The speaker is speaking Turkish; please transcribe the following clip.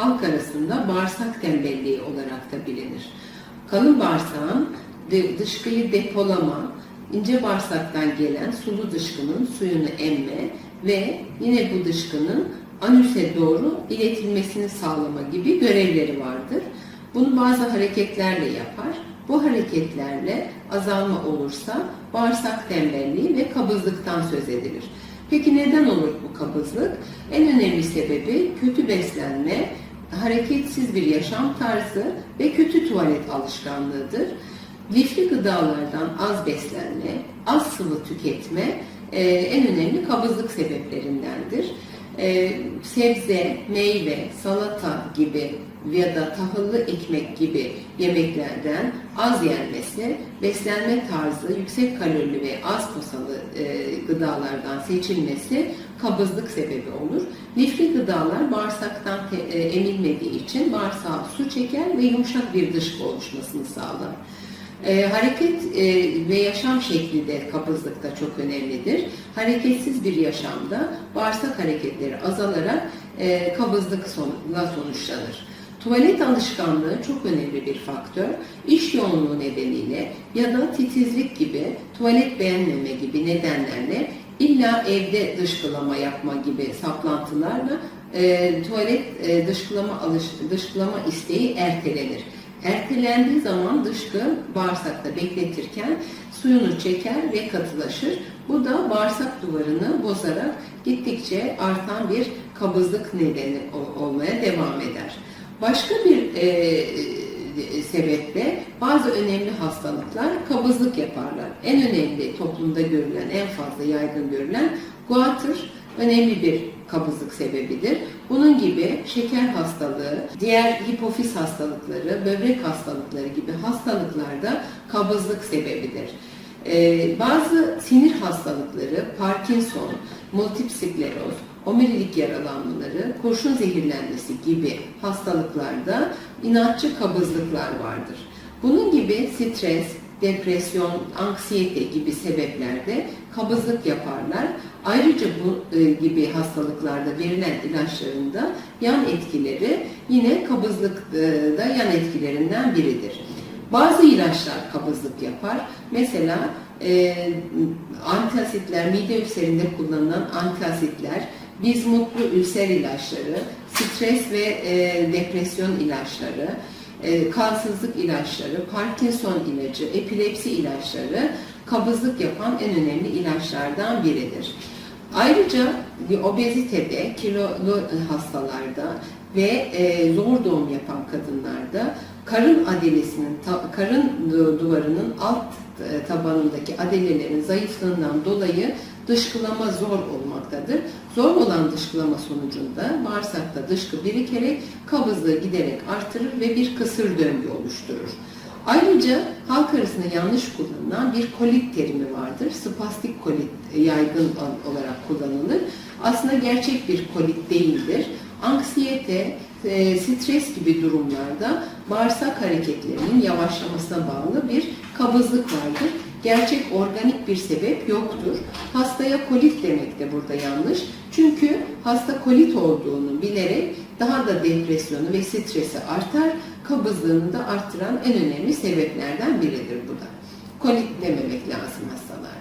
halk arasında bağırsak tembelliği olarak da bilinir. Kalın bağırsağın dışkıyı depolama, ince bağırsaktan gelen sulu dışkının suyunu emme ve yine bu dışkının anüse doğru iletilmesini sağlama gibi görevleri vardır. Bunu bazı hareketlerle yapar. Bu hareketlerle azalma olursa bağırsak tembelliği ve kabızlıktan söz edilir. Peki neden olur bu kabızlık? En önemli sebebi kötü beslenme, hareketsiz bir yaşam tarzı ve kötü tuvalet alışkanlığıdır. Lifli gıdalardan az beslenme, az sıvı tüketme e, en önemli kabızlık sebeplerindendir. E, sebze, meyve, salata gibi ya da tahıllı ekmek gibi yemeklerden az yenmesi, beslenme tarzı yüksek kalorili ve az posalı e, gıdalardan seçilmesi kabızlık sebebi olur. Lifli gıdalar bağırsaktan te- e, emilmediği için bağırsağa su çeker ve yumuşak bir dışkı oluşmasını sağlar. E, hareket e, ve yaşam şekli de kabızlıkta çok önemlidir. Hareketsiz bir yaşamda bağırsak hareketleri azalarak e, kabızlıkla sonuçlanır. Tuvalet alışkanlığı çok önemli bir faktör. İş yoğunluğu nedeniyle ya da titizlik gibi, tuvalet beğenmeme gibi nedenlerle illa evde dışkılama yapma gibi saplantılarla e, tuvalet e, dışkılama alış, dışkılama isteği ertelenir. Ertelendiği zaman dışkı bağırsakta bekletirken suyunu çeker ve katılaşır. Bu da bağırsak duvarını bozarak gittikçe artan bir kabızlık nedeni ol- olmaya devam eder. Başka bir e, e, sebeple bazı önemli hastalıklar kabızlık yaparlar. En önemli toplumda görülen, en fazla yaygın görülen guatr önemli bir kabızlık sebebidir. Bunun gibi şeker hastalığı, diğer hipofiz hastalıkları, böbrek hastalıkları gibi hastalıklarda kabızlık sebebidir. Ee, bazı sinir hastalıkları, Parkinson, multip skleroz, omurilik yaralanmaları, kurşun zehirlenmesi gibi hastalıklarda inatçı kabızlıklar vardır. Bunun gibi stres, depresyon, anksiyete gibi sebeplerde kabızlık yaparlar. Ayrıca bu e, gibi hastalıklarda verilen ilaçların da yan etkileri yine kabızlıkta yan etkilerinden biridir. Bazı ilaçlar kabızlık yapar. Mesela e, antiasitler, mide ülserinde kullanılan antiasitler, bizmutlu ülser ilaçları, stres ve e, depresyon ilaçları, e, kansızlık ilaçları, Parkinson ilacı, epilepsi ilaçları kabızlık yapan en önemli ilaçlardan biridir. Ayrıca obezitede, kilolu hastalarda ve e, zor doğum yapan kadınlarda karın adelesinin, karın du- duvarının alt e, tabanındaki adelelerin zayıflığından dolayı dışkılama zor olmaktadır. Zor olan dışkılama sonucunda bağırsakta dışkı birikerek kabızlığı giderek artırır ve bir kısır döngü oluşturur. Ayrıca halk arasında yanlış kullanılan bir kolit terimi vardır. Spastik kolit yaygın olarak kullanılır. Aslında gerçek bir kolit değildir. Anksiyete, e, stres gibi durumlarda bağırsak hareketlerinin yavaşlamasına bağlı bir kabızlık vardır. Gerçek organik bir sebep yoktur. Hastaya kolit demek de burada yanlış. Çünkü hasta kolit olduğunu bilerek daha da depresyonu ve stresi artar, kabızlığını da arttıran en önemli sebeplerden biridir bu da. Kolit dememek lazım aslında.